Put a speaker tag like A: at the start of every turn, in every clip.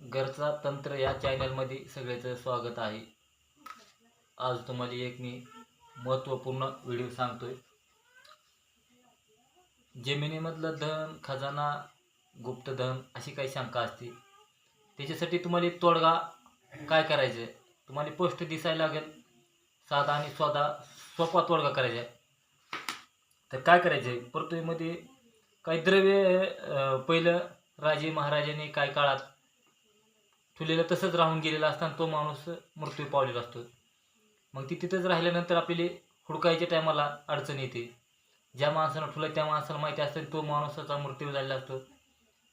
A: घरचा तंत्र या चॅनलमध्ये सगळ्याचं स्वागत आहे. आज तुम्हाला एक मी महत्त्वपूर्ण व्हिडिओ सांगतोय. जमिनीमधलं धन खजाना गुप्त धन अशी काही शंका असते त्याच्यासाठी तुम्हाला तोडगा काय करायचं आहे तुम्हाला पोस्ट दिसायला लागेल. साधा आणि स्वतः सोपा तोडगा करायचा आहे. तर काय करायचं आहे पृथ्वीमध्ये काही द्रव्य पहिलं राजे महाराजांनी काय काळात चुलीला तसंच राहून गेलेला असताना तो माणूस मृत्यू पावलेला असतो. मग ती तिथंच राहिल्यानंतर आपल्याला हुडकायच्या टायमाला अडचण येते. ज्या माणसानं ठुलं त्या माणसाला माहिती असतं तो माणसाचा मृत्यू झालेला असतो.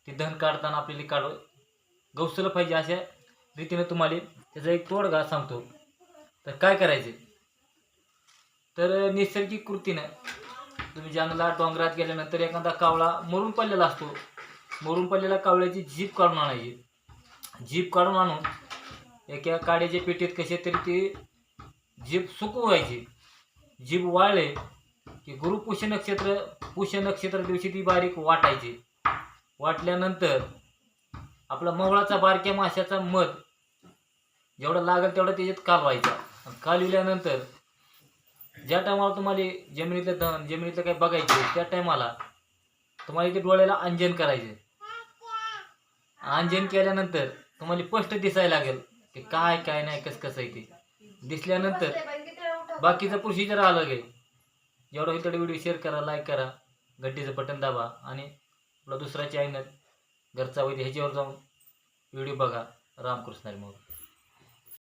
A: ते धन काढताना आपल्याला काढ गवसलं पाहिजे अशा रीतीनं तुम्हाला त्याचा एक तोडगा सांगतो. तर काय करायचे? तर नैसर्गिक कृतीनं तुम्ही जंगलात डोंगरात गेल्यानंतर एखादा कावळा मरून पडलेला असतो. मरून पडलेल्या कावळ्याची जीभ काढून आणायची. जीभ काढून आणून एका काड्याच्या पेटीत कसे तरी ती जीभ सुकवायची जीभ वाळले की गुरुपुष्य नक्षत्र पुष्य नक्षत्र दिवशी ती बारीक वाटायची. वाटल्यानंतर आपला मवळाचा बारक्या माशाचा मध जेवढा लागेल तेवढा त्याच्यात कालवायचा. कालविल्यानंतर ज्या टायमाला तुम्हाला जमिनीतलं धन जमिनीतलं काही बघायचे त्या टायमाला तुम्हाला ते डोळ्याला अंजन करायचे अंजन केल्यानंतर तुम्हाला स्पष्ट दिसायला लागेल की काय काय नाही कसं कसं आहे ते. दिसल्यानंतर बाकीचं प्रोसिजर आलं आहे जेवढं होईल तेवढं व्हिडिओ शेअर करा लाईक करा घंटीचं बटन दाबा आणि आपला दुसरा चॅनल घरचा वैद्य ह्याच्यावर जाऊन व्हिडिओ बघा. रामकृष्ण मोर